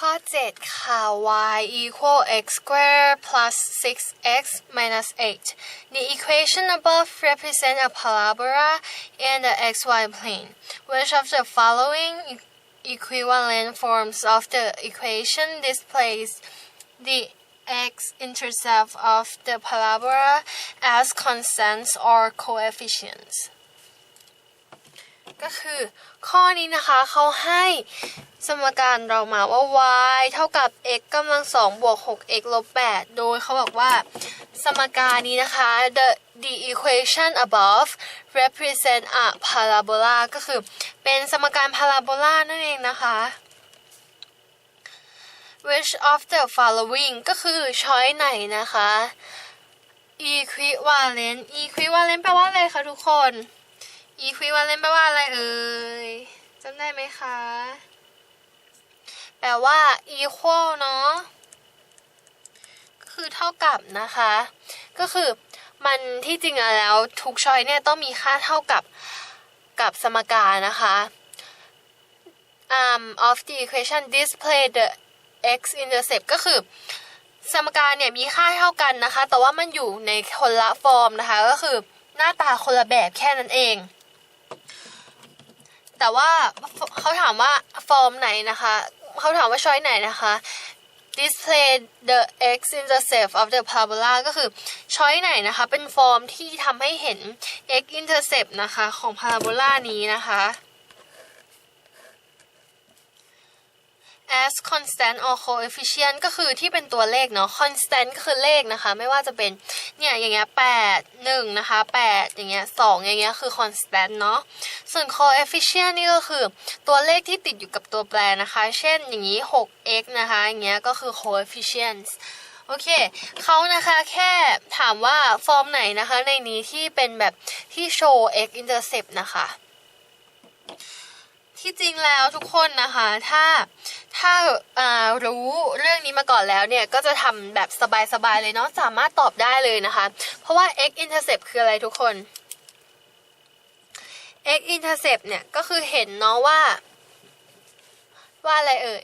ข้อ 7 ค่ะ y equal x squared plus 6x minus 8 The equation above represent a parabola in the xy plane. Which of the following e- equivalent forms of the equation displays the x-intercept of the parabola as constants or coefficients? ก็คือ ข้อนี้นะคะเขาให้สมการเรามาว่า y เท่ากับ x กำลังสองบวก 6x ลบ8โดยเขาบอกว่า สมการนี้นะคะ the the equation above represent a parabola ก็คือเป็นสมการพาราโบลานั่นเองนะคะ which of the following ก็คือช้อยไหนนะคะ equivalent equivalent แปลว่าอะไรคะทุกคน equivalent แปลว่าอะไรเอ่ยจำได้ไหมคะ แปลว่า equal เนาะคือเท่ากับนะคะ ก็คือมันที่จริงแล้วทุกช้อยเนี่ยต้องมีค่าเท่ากับกับสมการนะคะ um of the equation display the x intercept ก็คือสมการเนี่ยมีค่าเท่ากันนะคะ แต่ว่ามันอยู่ในคนละฟอร์มนะคะ ก็คือหน้าตาคนละแบบแค่นั้นเอง แต่ว่าเขาถามว่าฟอร์มไหนนะคะเขาถามว่าช้อยไหนนะคะ display the x intercept of the parabola ก็คือช้อยไหนนะคะ เป็นฟอร์มที่ทำให้เห็น x intercept นะคะ ของพาราโบลานี้นะคะ as constant or coefficient ก็คือที่เป็นตัวเลขเนาะ constant ก็คือเลขนะคะ ไม่ว่าจะเป็นเนี่ยอย่างเงี้ยแปดหนึ่งนะคะแปดอย่างเงี้ยสองอย่างเงี้ยคือ constant เนาะ ส่วน coefficient นี่ก็คือตัวเลขที่ติดอยู่กับตัวแปรนะคะ เช่นอย่างนี้ 6x นะคะอย่างเงี้ยก็คือ coefficient โอเคเขานะคะแค่ถามว่าฟอร์มไหนนะคะในนี้ที่เป็นแบบที่โชว์ x intercept นะคะ ที่จริงแล้วทุกคนนะคะถ้าถ้าารู้เรื่องนี้มาก่อนแล้วเนี่ยก็จะทำแบบสบายๆเลยเนาะสามารถตอบได้เลยนะคะ เพราะว่า x intercept คืออะไรทุกคน x intercept เนี่ยก็คือเห็นเนาะว่า ว่าอะไรเอ่ย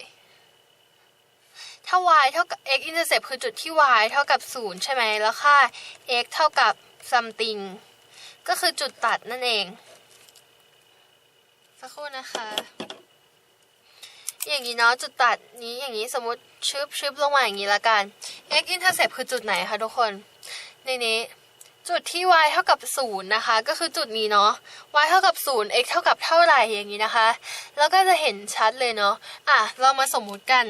ถ้า y เท่ากับ x intercept คือจุดที่ y เท่ากับ 0 ใช่ไหมแล้วค่า x เท่ากับ something ก็คือจุดตัดนั่นเอง สักครู่นะคะ อย่างนี้เนาะจุดตัดนี้อย่างนี้สมมติชึบชึบลงมาอย่างนี้ละกัน x intercept คือจุดไหนคะทุกคน ในนี้จุดที่ y เท่ากับ0นะคะ ก็คือจุดนี้เนาะ y เท่ากับ0 x เท่ากับเท่าไหร่อย่างนี้นะคะ แล้วก็จะเห็นชัดเลยเนาะ อะ เรามาสมมุติกัน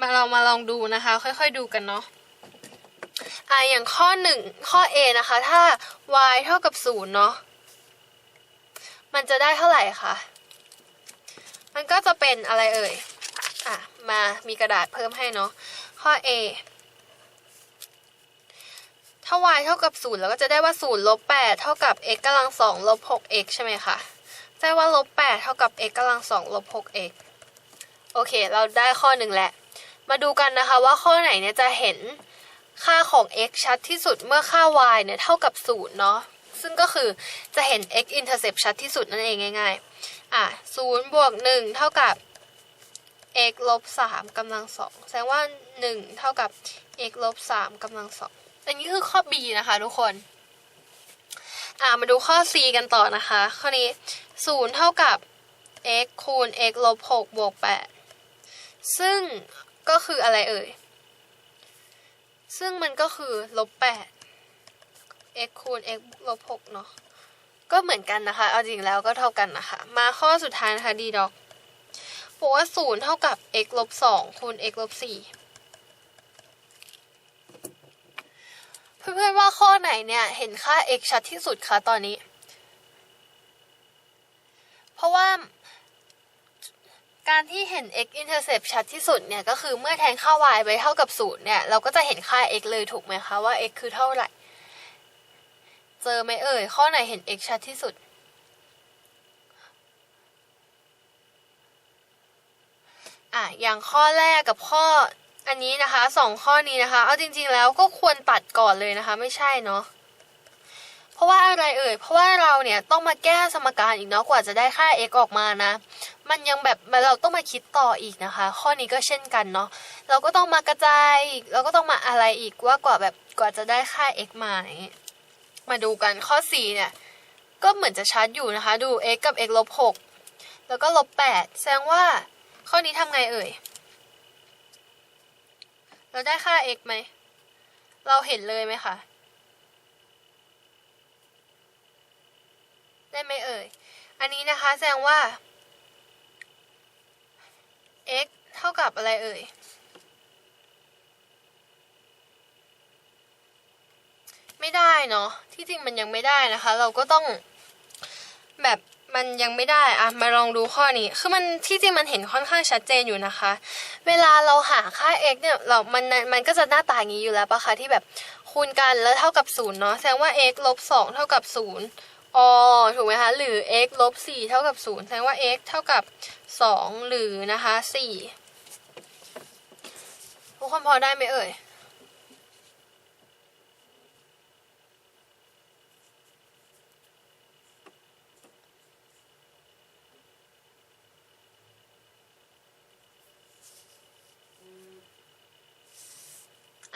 มาเรามาลองดูนะคะ ค่อยๆดูกันเนาะ อะ อย่างข้อ 1 ข้อ A นะคะ ถ้า y เท่ากับ0เนาะ มันจะได้เท่าไหร่คะ มันก็จะเป็นอะไรเอ่ย อะ มามีกระดาษเพิ่มให้เนาะ ข้อ A ถ้า y เท่ากับ0แล้วก็จะได้ว่า0ลบ8เท่ากับ x กำลัง2ลบ 6x ใช่ไหมคะได้ว่าลบ8เท่ากับ x กำลัง2ลบ 6x โอเค เราได้ข้อหนึ่งแล้ว มาดูกันนะคะว่าข้อไหนเนี่ยจะเห็นค่าของ x ชัดที่สุดเมื่อค่า y เนี่ยเท่ากับ0เนาะ ซึ่งก็คือจะเห็น x intercept ชัดที่สุดนั่นเองง่าย ๆ อะ0บวก1เท่ากับ x ลบ3กำลัง2แสดงว่า1เท่ากับ x ลบ3กำลัง2อันนี้คือข้อ b นะคะทุกคน อะมาดูข้อ c กันต่อนะคะ ข้อนี้0เท่ากับ x คูณ x ลบ6บวก8ซึ่งก็คืออะไรเอ่ย ซึ่งมันก็คือลบ8 x คูณ x ลบ6เนาะ ก็เหมือนกันนะคะ เอาจริงแล้วก็เท่ากันนะคะ มาข้อสุดท้ายนะคะ d ดอกบอกว่า0เท่ากับ x ลบ2คูณ x ลบ4เพื่อนๆว่าข้อไหนเนี่ย เห็นค่า x ชัดที่สุดคะตอนนี้ เพราะว่าการที่เห็น x intercept ชัดที่สุดเนี่ย ก็คือเมื่อแทนค่า y ไปเท่ากับ 0 เนี่ย เราก็จะเห็นค่า x เลยถูกไหมคะ ว่า x คือเท่าไหร่ เจอไหมเอ่ย ข้อไหนเห็น x ชัดที่สุด อะ อย่างข้อแรกกับข้ออันนี้นะคะสองข้อนี้นะคะ เอาจริงๆแล้วก็ควรตัดก่อนเลยนะคะ ไม่ใช่เนาะเพราะว่าอะไรเอ่ย เพราะว่าเราเนี่ยต้องมาแก้สมการอีกเนาะกว่าจะได้ค่า x ออกมานะ มันยังแบบเราต้องมาคิดต่ออีกนะคะ ข้อนี้ก็เช่นกันเนาะ เราก็ต้องมากระจายอีก เราก็ต้องมาอะไรอีกว่ากว่าแบบกว่าจะได้ค่า x มาอย่างนี้ มาดูกันข้อ 4 เนี่ย ก็เหมือนจะชัดอยู่นะคะ ดู x กับ x ลบ6แล้วก็ลบ8แสดงว่าข้อนี้ทำไงเอ่ย เราได้ค่า x ไหม เราเห็นเลยไหมคะ ได้ไหมเอ่ย อันนี้นะคะแสดงว่า x เท่ากับอะไรเอ่ย ไม่ได้เนาะที่จริงมันยังไม่ได้นะคะ เราก็ต้องแบบมันยังไม่ได้อะมาลองดูข้อนี้ คือมันที่จริงมันเห็นค่อนข้างชัดเจนอยู่นะคะ เวลาเราหาค่า x เนี่ยเรา มัน มันก็จะหน้าตาอย่างนี้อยู่แล้วปะคะที่แบบคูณกันแล้วเท่ากับศูนย์เนาะ แสดงว่า x ลบสองเท่ากับศูนย์อถูกไหมคะ หรือ x ลบสี่เท่ากับศูนย์แสดงว่า x เท่ากับสองหรือนะคะสี่ทุกคนพอได้ไหมเอ่ย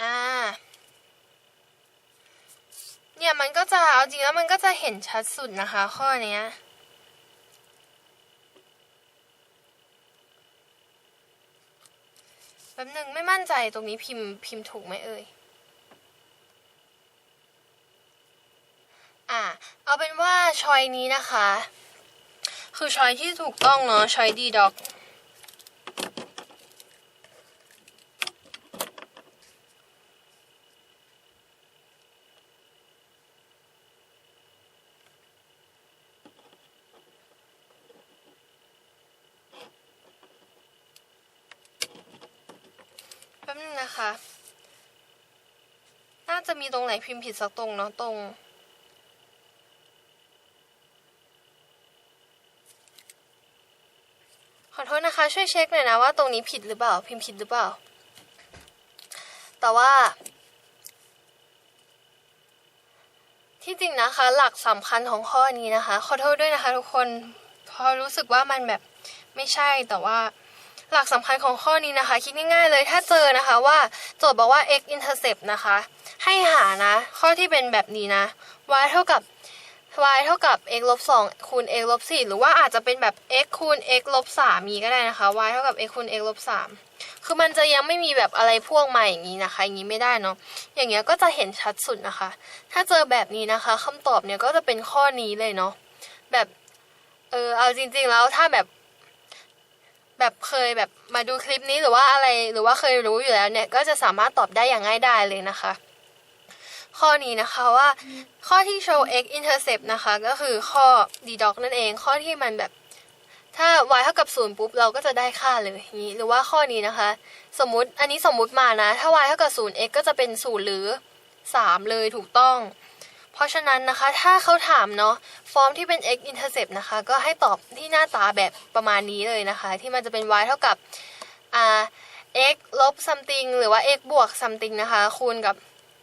อ่า เนี่ย มันก็จะเอาจริงแล้วมันก็จะเห็นชัดสุดนะคะ ข้อเนี้ยแป๊บหนึ่งไม่มั่นใจตรงนี้พิมพ์พิมพ์ถูกไหมเอ่ยอ่าเอาเป็นว่าชอยนี้นะคะ คือชอยที่ถูกต้องเนาะชอยดีด็อก นนะคะ น่าจะมีตรงไหนพิมพ์ผิดสักตรงเนาะตรง ขอโทษนะคะ ช่วยเช็คหน่อยนะว่าตรงนี้ผิดหรือเปล่า พิมพ์ผิดหรือเปล่า แต่ว่า ที่จริงนะคะ หลักสำคัญของข้อนี้นะคะ ขอโทษด้วยนะคะ ทุกคนพราะรู้สึกว่ามันแบบไม่ใช่แต่ว่า หลักสำคัญของข้อนี้นะคะ คิดง่ายๆเลยถ้าเจอนะคะว่าโจทย์บอกว่า x intercept นะคะ ให้หานะ ข้อที่เป็นแบบนี้นะ y เท่ากับ y เท่ากับ x ลบ2คูณ x ลบ4หรือว่าอาจจะเป็นแบบ x คูณ x ลบ3มีก็ได้นะคะ y เท่ากับ x คูณ x ลบ3คือมันจะยังไม่มีแบบอะไรพ่วงมาอย่างนี้นะคะ อย่างนี้ไม่ได้เนาะ อย่างเงี้ยก็จะเห็นชัดสุดนะคะ ถ้าเจอแบบนี้นะคะคำตอบเนี่ยก็จะเป็นข้อนี้เลยเนาะ แบบ เออ เอาจริง ๆ แล้วถ้าแบบ แบบเคยแบบมาดูคลิปนี้หรือว่าอะไรหรือว่าเคยรู้อยู่แล้วเนี่ยก็จะสามารถตอบได้อย่างง่ายดายเลยนะคะ ข้อนี้นะคะว่าข้อที่โชว์ x intercept นะคะก็คือข้อ deduct นั่นเอง ข้อที่มันแบบถ้า y เท่ากับศูนย์ปุ๊บเราก็จะได้ค่าเลยอย่างนี้หรือว่าข้อนี้นะคะ สมมุติอันนี้สมมุติมานะ ถ้า y เท่ากับศูนย์ x ก็จะเป็นศูนย์หรือสามเลยถูกต้องเพ ราะฉะนั้นนะคะถ้าเขาถามเนาะฟอร์มที่เป็น x intercept นะคะ ก็ให้ตอบที่หน้าตาแบบประมาณนี้เลยนะคะ ที่มันจะเป็น y เท่ากับอ่า x ลบ something หรือว่า x บวก something นะคะ คูณกับ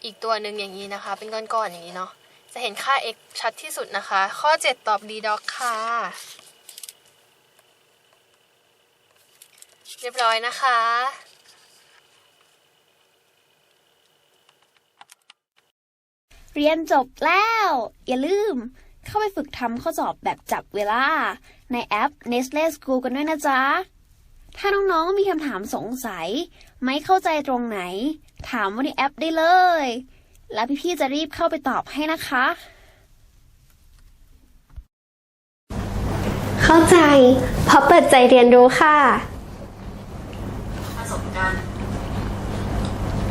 อีกตัวหนึ่งอย่างนี้นะคะ เป็นก้อนๆอย่างนี้เนาะจะเห็นค่า x ชัดที่สุดนะคะ ข้อ 7 ตอบ d doc ค่ะ เรียบร้อยนะคะ เรียนจบแล้ว อย่าลืม เข้าไปฝึกทำข้อสอบแบบจับเวลา ในแอป Nestle School กันด้วยนะจ๊ะ ถ้าน้องๆมีคำถามสงสัย ไม่เข้าใจตรงไหน ถามว่าในแอปได้เลย แล้วพี่ๆจะรีบเข้าไปตอบให้นะคะ เข้าใจเพราะเปิดใจเรียนรู้ค่ะ